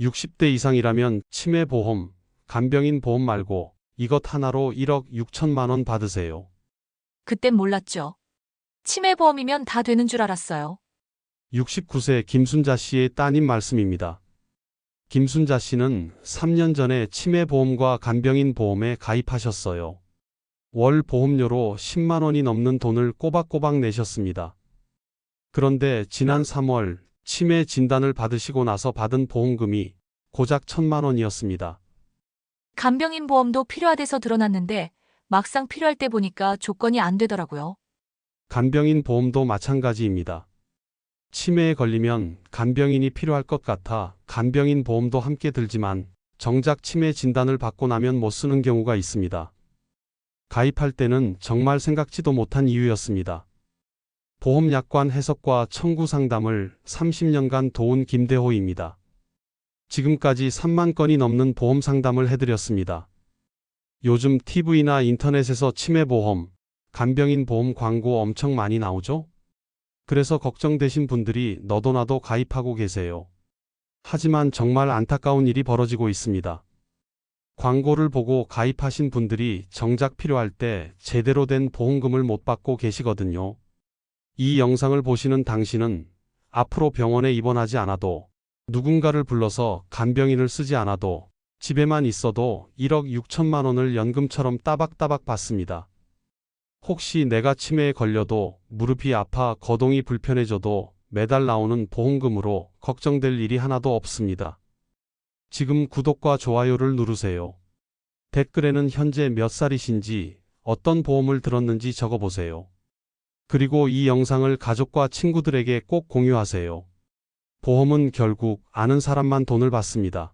60대 이상이라면 치매 보험, 간병인 보험 말고 이것 하나로 1억 6천만 원 받으세요. 그땐 몰랐죠. 치매보험이면 다 되는 줄 알았어요. 69세 김순자 씨의 따님 말씀입니다. 김순자 씨는 3년 전에 치매보험과 간병인 보험에 가입하셨어요. 월 보험료로 10만 원이 넘는 돈을 꼬박꼬박 내셨습니다. 그런데 지난 3월 치매 진단을 받으시고 나서 받은 보험금이 고작 1천만 원이었습니다. 간병인 보험도 필요하대서 들어놨는데 막상 필요할 때 보니까 조건이 안 되더라고요. 간병인 보험도 마찬가지입니다. 치매에 걸리면 간병인이 필요할 것 같아 간병인 보험도 함께 들지만 정작 치매 진단을 받고 나면 못 쓰는 경우가 있습니다. 가입할 때는 정말 생각지도 못한 이유였습니다. 보험 약관 해석과 청구 상담을 30년간 도운 김대호입니다. 지금까지 3만 건이 넘는 보험 상담을 해드렸습니다. 요즘 TV나 인터넷에서 치매 보험, 간병인 보험 광고 엄청 많이 나오죠? 그래서 걱정되신 분들이 너도 나도 가입하고 계세요. 하지만 정말 안타까운 일이 벌어지고 있습니다. 광고를 보고 가입하신 분들이 정작 필요할 때 제대로 된 보험금을 못 받고 계시거든요. 이 영상을 보시는 당신은 앞으로 병원에 입원하지 않아도 누군가를 불러서 간병인을 쓰지 않아도 집에만 있어도 1억 6천만 원을 연금처럼 따박따박 받습니다. 혹시 내가 치매에 걸려도 무릎이 아파 거동이 불편해져도 매달 나오는 보험금으로 걱정될 일이 하나도 없습니다. 지금 구독과 좋아요를 누르세요. 댓글에는 현재 몇 살이신지 어떤 보험을 들었는지 적어보세요. 그리고 이 영상을 가족과 친구들에게 꼭 공유하세요. 보험은 결국 아는 사람만 돈을 받습니다.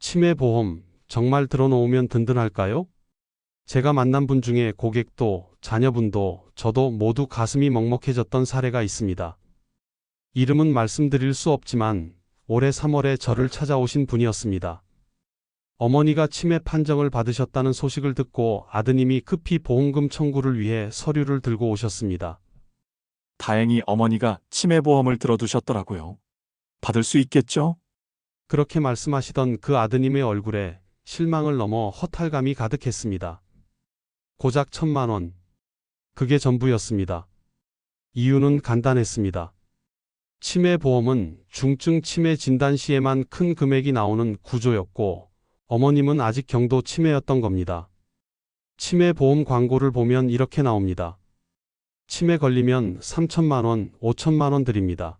치매 보험 정말 들어놓으면 든든할까요? 제가 만난 분 중에 고객도 자녀분도 저도 모두 가슴이 먹먹해졌던 사례가 있습니다. 이름은 말씀드릴 수 없지만 올해 3월에 저를 찾아오신 분이었습니다. 어머니가 치매 판정을 받으셨다는 소식을 듣고 아드님이 급히 보험금 청구를 위해 서류를 들고 오셨습니다. 다행히 어머니가 치매 보험을 들어두셨더라고요. 받을 수 있겠죠? 그렇게 말씀하시던 그 아드님의 얼굴에 실망을 넘어 허탈감이 가득했습니다. 고작 천만 원. 그게 전부였습니다. 이유는 간단했습니다. 치매 보험은 중증 치매 진단 시에만 큰 금액이 나오는 구조였고, 어머님은 아직 경도 치매였던 겁니다. 치매 보험 광고를 보면 이렇게 나옵니다. 치매 걸리면 3천만 원, 5천만 원 드립니다.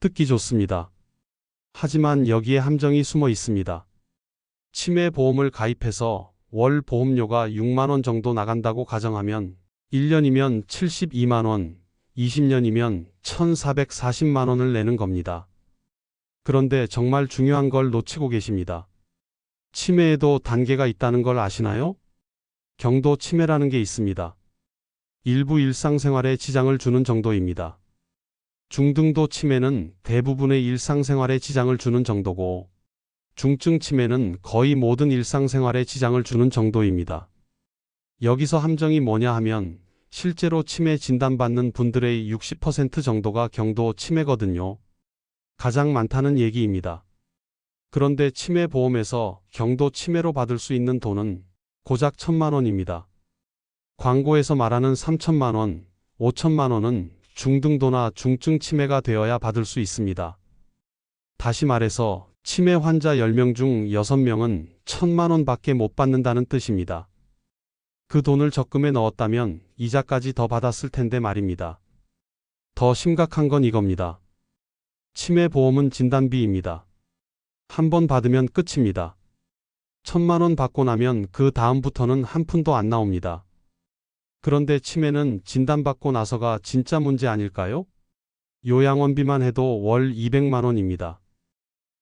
듣기 좋습니다. 하지만 여기에 함정이 숨어 있습니다. 치매 보험을 가입해서 월 보험료가 6만 원 정도 나간다고 가정하면 1년이면 72만 원, 20년이면 1,440만 원을 내는 겁니다. 그런데 정말 중요한 걸 놓치고 계십니다. 치매에도 단계가 있다는 걸 아시나요? 경도 치매라는 게 있습니다. 일부 일상생활에 지장을 주는 정도입니다. 중등도 치매는 대부분의 일상생활에 지장을 주는 정도고, 중증 치매는 거의 모든 일상생활에 지장을 주는 정도입니다. 여기서 함정이 뭐냐 하면 실제로 치매 진단받는 분들의 60% 정도가 경도 치매거든요. 가장 많다는 얘기입니다. 그런데 치매 보험에서 경도 치매로 받을 수 있는 돈은 고작 천만 원입니다. 광고에서 말하는 3천만 원, 5천만 원은 중등도나 중증 치매가 되어야 받을 수 있습니다. 다시 말해서 치매 환자 10명 중 6명은 천만 원밖에 못 받는다는 뜻입니다. 그 돈을 적금에 넣었다면 이자까지 더 받았을 텐데 말입니다. 더 심각한 건 이겁니다. 치매 보험은 진단비입니다. 한 번 받으면 끝입니다. 천만 원 받고 나면 그 다음부터는 한 푼도 안 나옵니다. 그런데 치매는 진단받고 나서가 진짜 문제 아닐까요? 요양원비만 해도 월 200만 원입니다.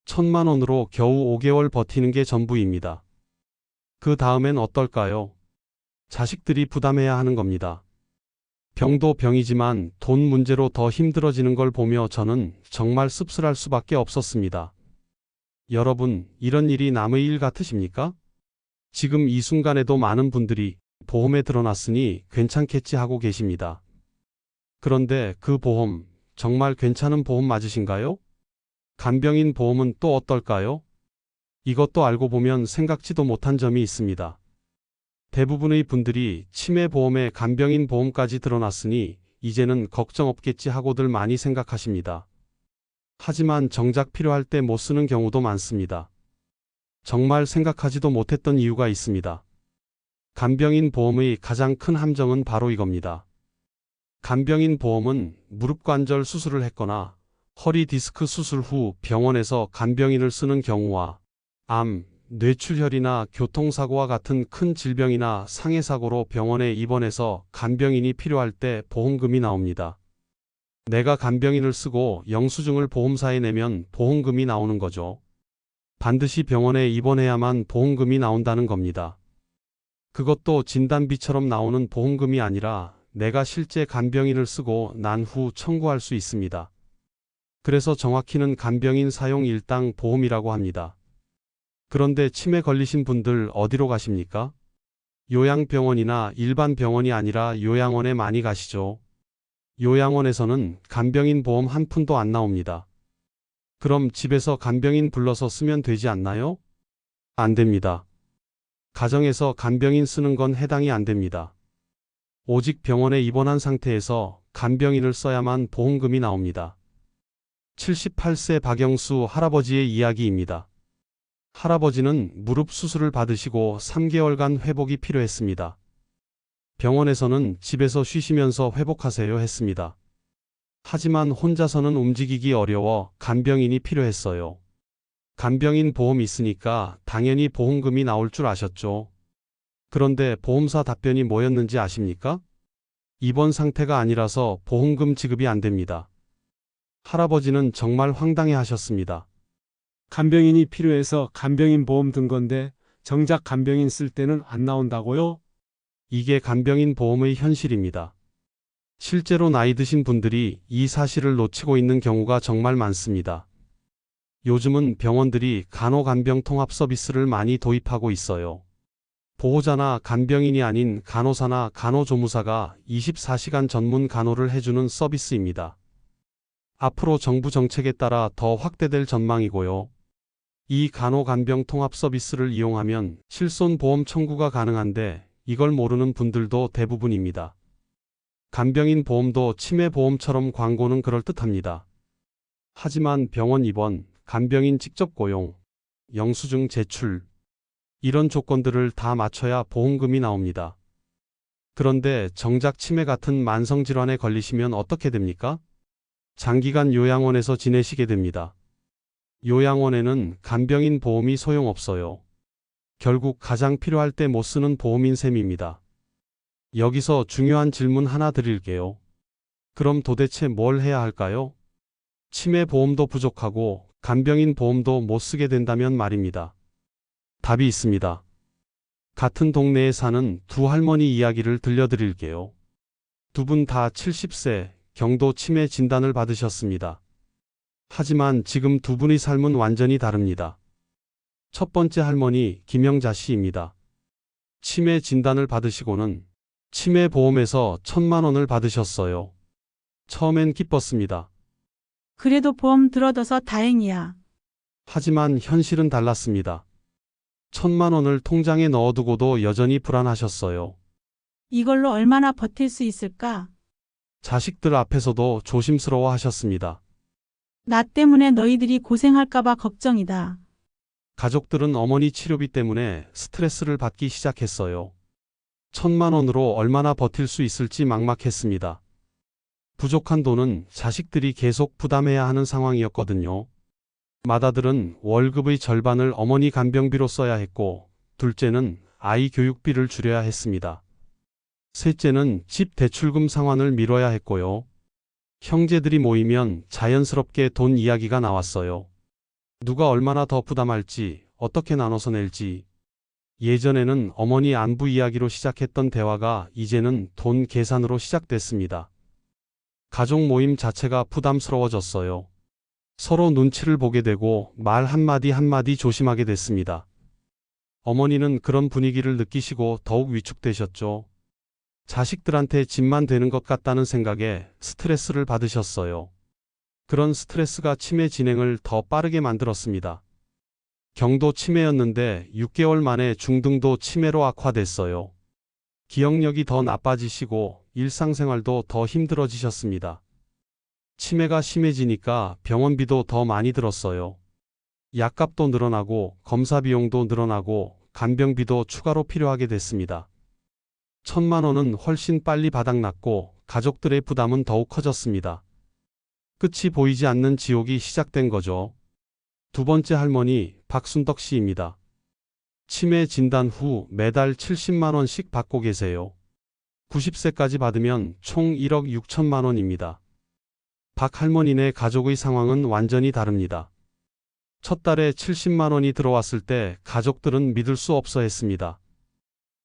천만 원으로 겨우 5개월 버티는 게 전부입니다. 그 다음엔 어떨까요? 자식들이 부담해야 하는 겁니다. 병도 병이지만 돈 문제로 더 힘들어지는 걸 보며 저는 정말 씁쓸할 수밖에 없었습니다. 여러분, 이런 일이 남의 일 같으십니까? 지금 이 순간에도 많은 분들이 보험에 들어놨으니 괜찮겠지 하고 계십니다. 그런데 그 보험, 정말 괜찮은 보험 맞으신가요? 간병인 보험은 또 어떨까요? 이것도 알고 보면 생각지도 못한 점이 있습니다. 대부분의 분들이 치매 보험에 간병인 보험까지 들어놨으니 이제는 걱정 없겠지 하고들 많이 생각하십니다. 하지만 정작 필요할 때 못 쓰는 경우도 많습니다. 정말 생각하지도 못했던 이유가 있습니다. 간병인 보험의 가장 큰 함정은 바로 이겁니다. 간병인 보험은 무릎 관절 수술을 했거나 허리 디스크 수술 후 병원에서 간병인을 쓰는 경우와 암, 뇌출혈이나 교통사고와 같은 큰 질병이나 상해사고로 병원에 입원해서 간병인이 필요할 때 보험금이 나옵니다. 내가 간병인을 쓰고 영수증을 보험사에 내면 보험금이 나오는 거죠. 반드시 병원에 입원해야만 보험금이 나온다는 겁니다. 그것도 진단비처럼 나오는 보험금이 아니라 내가 실제 간병인을 쓰고 난 후 청구할 수 있습니다. 그래서 정확히는 간병인 사용 일당 보험이라고 합니다. 그런데 치매 걸리신 분들 어디로 가십니까? 요양병원이나 일반 병원이 아니라 요양원에 많이 가시죠. 요양원에서는 간병인 보험 한 푼도 안 나옵니다. 그럼 집에서 간병인 불러서 쓰면 되지 않나요? 안 됩니다. 가정에서 간병인 쓰는 건 해당이 안 됩니다. 오직 병원에 입원한 상태에서 간병인을 써야만 보험금이 나옵니다. 78세 박영수 할아버지의 이야기입니다. 할아버지는 무릎 수술을 받으시고 3개월간 회복이 필요했습니다. 병원에서는 집에서 쉬시면서 회복하세요 했습니다. 하지만 혼자서는 움직이기 어려워 간병인이 필요했어요. 간병인 보험 있으니까 당연히 보험금이 나올 줄 아셨죠. 그런데 보험사 답변이 뭐였는지 아십니까? 입원 상태가 아니라서 보험금 지급이 안 됩니다. 할아버지는 정말 황당해 하셨습니다. 간병인이 필요해서 간병인 보험 든 건데 정작 간병인 쓸 때는 안 나온다고요? 이게 간병인 보험의 현실입니다. 실제로 나이 드신 분들이 이 사실을 놓치고 있는 경우가 정말 많습니다. 요즘은 병원들이 간호간병 통합 서비스를 많이 도입하고 있어요. 보호자나 간병인이 아닌 간호사나 간호조무사가 24시간 전문 간호를 해주는 서비스입니다. 앞으로 정부 정책에 따라 더 확대될 전망이고요. 이 간호간병 통합 서비스를 이용하면 실손보험 청구가 가능한데 이걸 모르는 분들도 대부분입니다. 간병인 보험도 치매 보험처럼 광고는 그럴듯합니다. 하지만 병원 입원, 간병인 직접 고용, 영수증 제출, 이런 조건들을 다 맞춰야 보험금이 나옵니다. 그런데 정작 치매 같은 만성질환에 걸리시면 어떻게 됩니까? 장기간 요양원에서 지내시게 됩니다. 요양원에는 간병인 보험이 소용없어요. 결국 가장 필요할 때 못 쓰는 보험인 셈입니다. 여기서 중요한 질문 하나 드릴게요. 그럼 도대체 뭘 해야 할까요? 치매 보험도 부족하고 간병인 보험도 못 쓰게 된다면 말입니다. 답이 있습니다. 같은 동네에 사는 두 할머니 이야기를 들려드릴게요. 두 분 다 70세 경도 치매 진단을 받으셨습니다. 하지만 지금 두 분의 삶은 완전히 다릅니다. 첫 번째 할머니 김영자 씨입니다. 치매 진단을 받으시고는 치매 보험에서 천만 원을 받으셨어요. 처음엔 기뻤습니다. 그래도 보험 들어둬서 다행이야. 하지만 현실은 달랐습니다. 천만 원을 통장에 넣어두고도 여전히 불안하셨어요. 이걸로 얼마나 버틸 수 있을까? 자식들 앞에서도 조심스러워 하셨습니다. 나 때문에 너희들이 고생할까봐 걱정이다. 가족들은 어머니 치료비 때문에 스트레스를 받기 시작했어요. 천만 원으로 얼마나 버틸 수 있을지 막막했습니다. 부족한 돈은 자식들이 계속 부담해야 하는 상황이었거든요. 맏아들은 월급의 절반을 어머니 간병비로 써야 했고, 둘째는 아이 교육비를 줄여야 했습니다. 셋째는 집 대출금 상환을 미뤄야 했고요. 형제들이 모이면 자연스럽게 돈 이야기가 나왔어요. 누가 얼마나 더 부담할지, 어떻게 나눠서 낼지. 예전에는 어머니 안부 이야기로 시작했던 대화가 이제는 돈 계산으로 시작됐습니다. 가족 모임 자체가 부담스러워졌어요. 서로 눈치를 보게 되고 말 한마디 한마디 조심하게 됐습니다. 어머니는 그런 분위기를 느끼시고 더욱 위축되셨죠. 자식들한테 짐만 되는 것 같다는 생각에 스트레스를 받으셨어요. 그런 스트레스가 치매 진행을 더 빠르게 만들었습니다. 경도 치매였는데 6개월 만에 중등도 치매로 악화됐어요. 기억력이 더 나빠지시고 일상생활도 더 힘들어지셨습니다. 치매가 심해지니까 병원비도 더 많이 들었어요. 약값도 늘어나고 검사 비용도 늘어나고 간병비도 추가로 필요하게 됐습니다. 천만 원은 훨씬 빨리 바닥났고 가족들의 부담은 더욱 커졌습니다. 끝이 보이지 않는 지옥이 시작된 거죠. 두 번째 할머니 박순덕 씨입니다. 치매 진단 후 매달 70만 원씩 받고 계세요. 90세까지 받으면 총 1억 6천만 원입니다. 박 할머니네 가족의 상황은 완전히 다릅니다. 첫 달에 70만 원이 들어왔을 때 가족들은 믿을 수 없어 했습니다.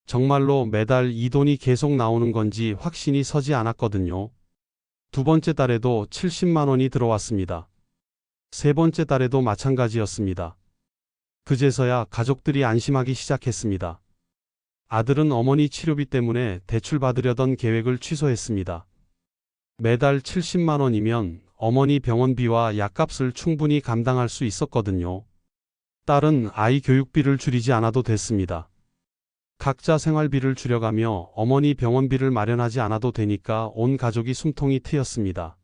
정말로 매달 이 돈이 계속 나오는 건지 확신이 서지 않았거든요. 두 번째 달에도 70만 원이 들어왔습니다. 세 번째 달에도 마찬가지였습니다. 그제서야 가족들이 안심하기 시작했습니다. 아들은 어머니 치료비 때문에 대출 받으려던 계획을 취소했습니다. 매달 70만 원이면 어머니 병원비와 약값을 충분히 감당할 수 있었거든요. 딸은 아이 교육비를 줄이지 않아도 됐습니다. 각자 생활비를 줄여가며 어머니 병원비를 마련하지 않아도 되니까 온 가족이 숨통이 트였습니다.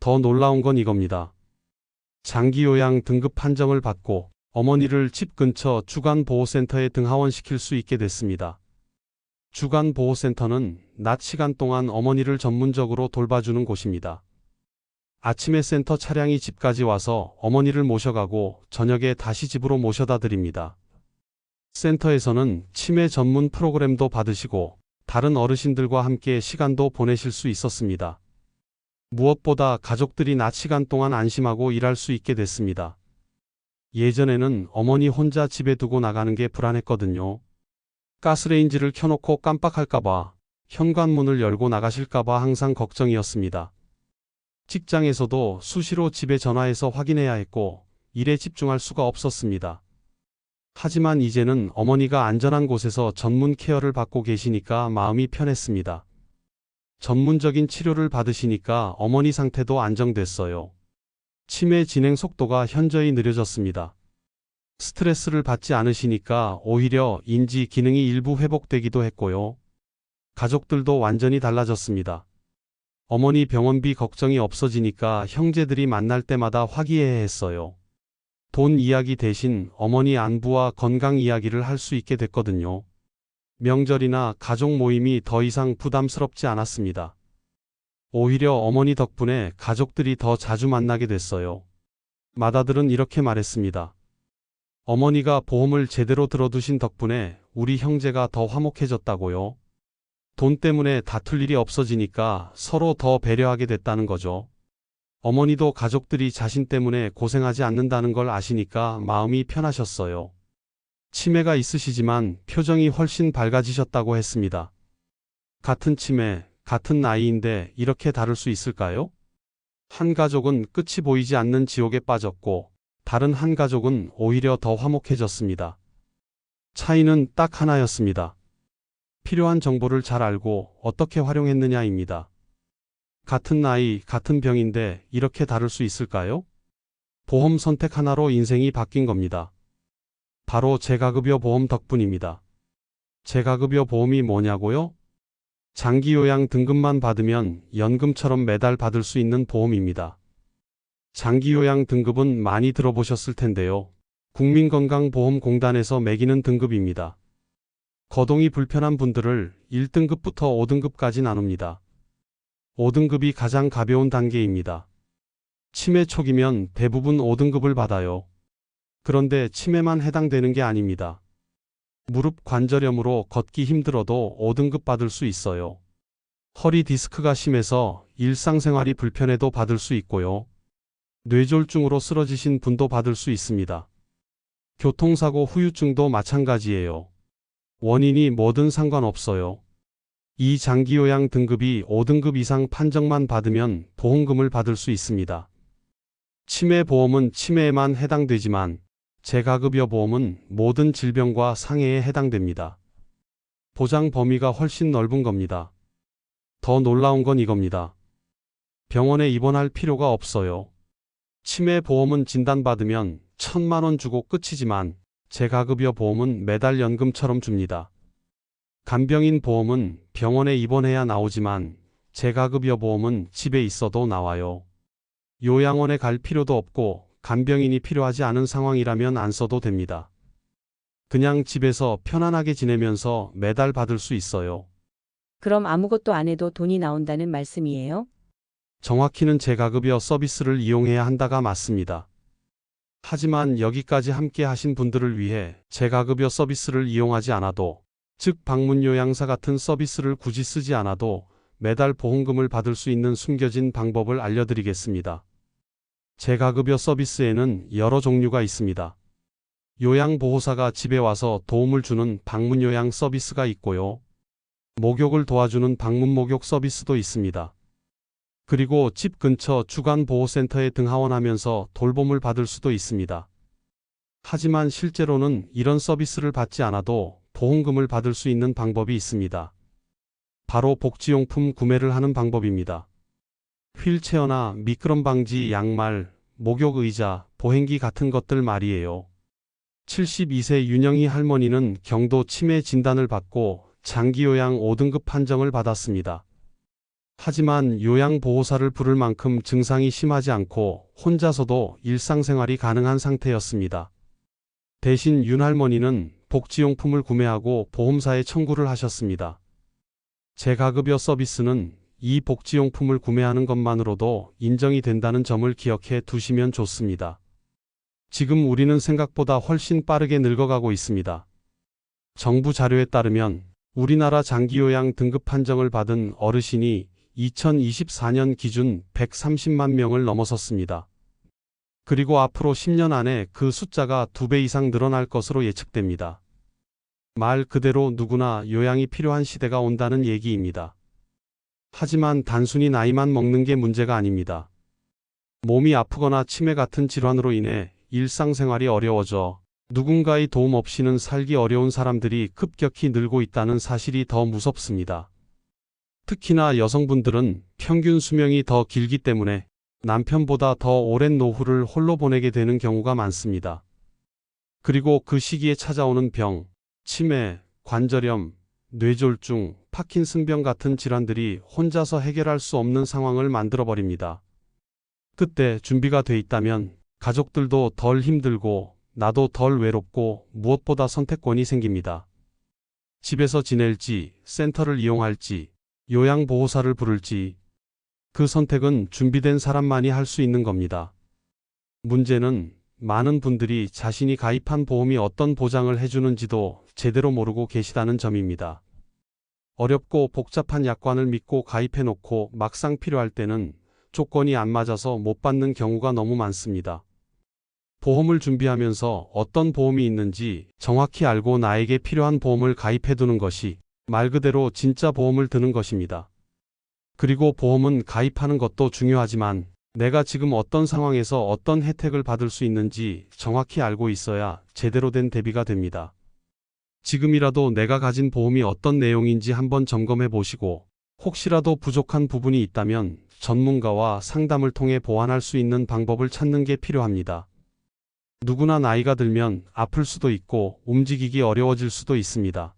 더 놀라운 건 이겁니다. 장기요양 등급 판정을 받고 어머니를 집 근처 주간보호센터에 등하원시킬 수 있게 됐습니다. 주간보호센터는 낮 시간 동안 어머니를 전문적으로 돌봐주는 곳입니다. 아침에 센터 차량이 집까지 와서 어머니를 모셔가고 저녁에 다시 집으로 모셔다 드립니다. 센터에서는 치매 전문 프로그램도 받으시고 다른 어르신들과 함께 시간도 보내실 수 있었습니다. 무엇보다 가족들이 낮 시간 동안 안심하고 일할 수 있게 됐습니다. 예전에는 어머니 혼자 집에 두고 나가는 게 불안했거든요. 가스레인지를 켜놓고 깜빡할까봐, 현관문을 열고 나가실까봐 항상 걱정이었습니다. 직장에서도 수시로 집에 전화해서 확인해야 했고, 일에 집중할 수가 없었습니다. 하지만 이제는 어머니가 안전한 곳에서 전문 케어를 받고 계시니까 마음이 편했습니다. 전문적인 치료를 받으시니까 어머니 상태도 안정됐어요. 치매 진행 속도가 현저히 느려졌습니다. 스트레스를 받지 않으시니까 오히려 인지 기능이 일부 회복되기도 했고요. 가족들도 완전히 달라졌습니다. 어머니 병원비 걱정이 없어지니까 형제들이 만날 때마다 화기애애했어요. 돈 이야기 대신 어머니 안부와 건강 이야기를 할 수 있게 됐거든요. 명절이나 가족 모임이 더 이상 부담스럽지 않았습니다. 오히려 어머니 덕분에 가족들이 더 자주 만나게 됐어요. 맏아들은 이렇게 말했습니다. 어머니가 보험을 제대로 들어두신 덕분에 우리 형제가 더 화목해졌다고요. 돈 때문에 다툴 일이 없어지니까 서로 더 배려하게 됐다는 거죠. 어머니도 가족들이 자신 때문에 고생하지 않는다는 걸 아시니까 마음이 편하셨어요. 치매가 있으시지만 표정이 훨씬 밝아지셨다고 했습니다. 같은 치매, 같은 나이인데 이렇게 다를 수 있을까요? 한 가족은 끝이 보이지 않는 지옥에 빠졌고, 다른 한 가족은 오히려 더 화목해졌습니다. 차이는 딱 하나였습니다. 필요한 정보를 잘 알고 어떻게 활용했느냐입니다. 같은 나이, 같은 병인데 이렇게 다를 수 있을까요? 보험 선택 하나로 인생이 바뀐 겁니다. 바로 재가급여 보험 덕분입니다. 재가급여 보험이 뭐냐고요? 장기요양 등급만 받으면 연금처럼 매달 받을 수 있는 보험입니다. 장기요양 등급은 많이 들어보셨을 텐데요. 국민건강보험공단에서 매기는 등급입니다. 거동이 불편한 분들을 1등급부터 5등급까지 나눕니다. 5등급이 가장 가벼운 단계입니다. 치매 초기면 대부분 5등급을 받아요. 그런데 치매만 해당되는 게 아닙니다. 무릎 관절염으로 걷기 힘들어도 5등급 받을 수 있어요. 허리 디스크가 심해서 일상생활이 불편해도 받을 수 있고요. 뇌졸중으로 쓰러지신 분도 받을 수 있습니다. 교통사고 후유증도 마찬가지예요. 원인이 뭐든 상관없어요. 이 장기요양 등급이 5등급 이상 판정만 받으면 보험금을 받을 수 있습니다. 치매 보험은 치매에만 해당되지만 재가급여 보험은 모든 질병과 상해에 해당됩니다. 보장 범위가 훨씬 넓은 겁니다. 더 놀라운 건 이겁니다. 병원에 입원할 필요가 없어요. 치매 보험은 진단받으면 천만 원 주고 끝이지만 재가급여 보험은 매달 연금처럼 줍니다. 간병인 보험은 병원에 입원해야 나오지만 재가급여 보험은 집에 있어도 나와요. 요양원에 갈 필요도 없고 간병인이 필요하지 않은 상황이라면 안 써도 됩니다. 그냥 집에서 편안하게 지내면서 매달 받을 수 있어요. 그럼 아무것도 안 해도 돈이 나온다는 말씀이에요? 정확히는 재가급여 서비스를 이용해야 한다가 맞습니다. 하지만 여기까지 함께 하신 분들을 위해 재가급여 서비스를 이용하지 않아도, 즉 방문 요양사 같은 서비스를 굳이 쓰지 않아도 매달 보험금을 받을 수 있는 숨겨진 방법을 알려드리겠습니다. 재가급여 서비스에는 여러 종류가 있습니다. 요양보호사가 집에 와서 도움을 주는 방문 요양 서비스가 있고요. 목욕을 도와주는 방문 목욕 서비스도 있습니다. 그리고 집 근처 주간보호센터에 등하원하면서 돌봄을 받을 수도 있습니다. 하지만 실제로는 이런 서비스를 받지 않아도 보험금을 받을 수 있는 방법이 있습니다. 바로 복지용품 구매를 하는 방법입니다. 휠체어나 미끄럼 방지 양말, 목욕 의자, 보행기 같은 것들 말이에요. 72세 윤영희 할머니는 경도 치매 진단을 받고 장기요양 5등급 판정을 받았습니다. 하지만 요양보호사를 부를 만큼 증상이 심하지 않고 혼자서도 일상생활이 가능한 상태였습니다. 대신 윤 할머니는 복지용품을 구매하고 보험사에 청구를 하셨습니다. 재가급여 서비스는 이 복지용품을 구매하는 것만으로도 인정이 된다는 점을 기억해 두시면 좋습니다. 지금 우리는 생각보다 훨씬 빠르게 늙어가고 있습니다. 정부 자료에 따르면 우리나라 장기요양 등급 판정을 받은 어르신이 2024년 기준 130만 명을 넘어섰습니다. 그리고 앞으로 10년 안에 그 숫자가 2배 이상 늘어날 것으로 예측됩니다. 말 그대로 누구나 요양이 필요한 시대가 온다는 얘기입니다. 하지만 단순히 나이만 먹는 게 문제가 아닙니다. 몸이 아프거나 치매 같은 질환으로 인해 일상생활이 어려워져 누군가의 도움 없이는 살기 어려운 사람들이 급격히 늘고 있다는 사실이 더 무섭습니다. 특히나 여성분들은 평균 수명이 더 길기 때문에 남편보다 더 오랜 노후를 홀로 보내게 되는 경우가 많습니다. 그리고 그 시기에 찾아오는 병, 치매, 관절염, 뇌졸중, 파킨슨병 같은 질환들이 혼자서 해결할 수 없는 상황을 만들어버립니다. 그때 준비가 돼 있다면 가족들도 덜 힘들고 나도 덜 외롭고 무엇보다 선택권이 생깁니다. 집에서 지낼지, 센터를 이용할지, 요양보호사를 부를지, 그 선택은 준비된 사람만이 할 수 있는 겁니다. 문제는 많은 분들이 자신이 가입한 보험이 어떤 보장을 해주는지도 제대로 모르고 계시다는 점입니다. 어렵고 복잡한 약관을 믿고 가입해놓고 막상 필요할 때는 조건이 안 맞아서 못 받는 경우가 너무 많습니다. 보험을 준비하면서 어떤 보험이 있는지 정확히 알고 나에게 필요한 보험을 가입해두는 것이 말 그대로 진짜 보험을 드는 것입니다. 그리고 보험은 가입하는 것도 중요하지만 내가 지금 어떤 상황에서 어떤 혜택을 받을 수 있는지 정확히 알고 있어야 제대로 된 대비가 됩니다. 지금이라도 내가 가진 보험이 어떤 내용인지 한번 점검해 보시고 혹시라도 부족한 부분이 있다면 전문가와 상담을 통해 보완할 수 있는 방법을 찾는 게 필요합니다. 누구나 나이가 들면 아플 수도 있고 움직이기 어려워질 수도 있습니다.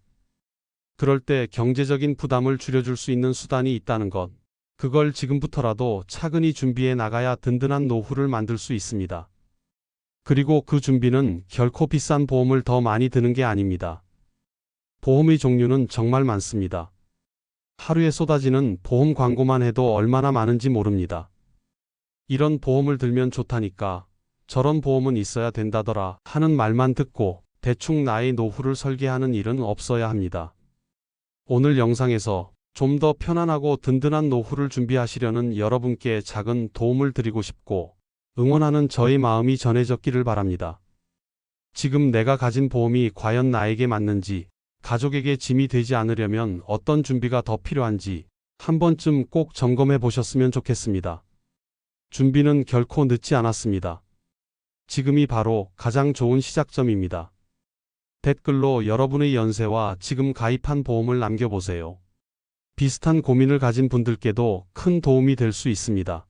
그럴 때 경제적인 부담을 줄여줄 수 있는 수단이 있다는 것. 그걸 지금부터라도 차근히 준비해 나가야 든든한 노후를 만들 수 있습니다. 그리고 그 준비는 결코 비싼 보험을 더 많이 드는 게 아닙니다. 보험의 종류는 정말 많습니다. 하루에 쏟아지는 보험 광고만 해도 얼마나 많은지 모릅니다. 이런 보험을 들면 좋다니까 저런 보험은 있어야 된다더라 하는 말만 듣고 대충 나의 노후를 설계하는 일은 없어야 합니다. 오늘 영상에서 좀 더 편안하고 든든한 노후를 준비하시려는 여러분께 작은 도움을 드리고 싶고 응원하는 저의 마음이 전해졌기를 바랍니다. 지금 내가 가진 보험이 과연 나에게 맞는지, 가족에게 짐이 되지 않으려면 어떤 준비가 더 필요한지 한 번쯤 꼭 점검해 보셨으면 좋겠습니다. 준비는 결코 늦지 않았습니다. 지금이 바로 가장 좋은 시작점입니다. 댓글로 여러분의 연세와 지금 가입한 보험을 남겨보세요. 비슷한 고민을 가진 분들께도 큰 도움이 될 수 있습니다.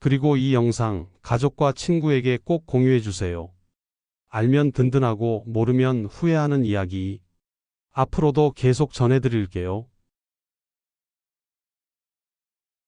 그리고 이 영상 가족과 친구에게 꼭 공유해 주세요. 알면 든든하고 모르면 후회하는 이야기. 앞으로도 계속 전해드릴게요.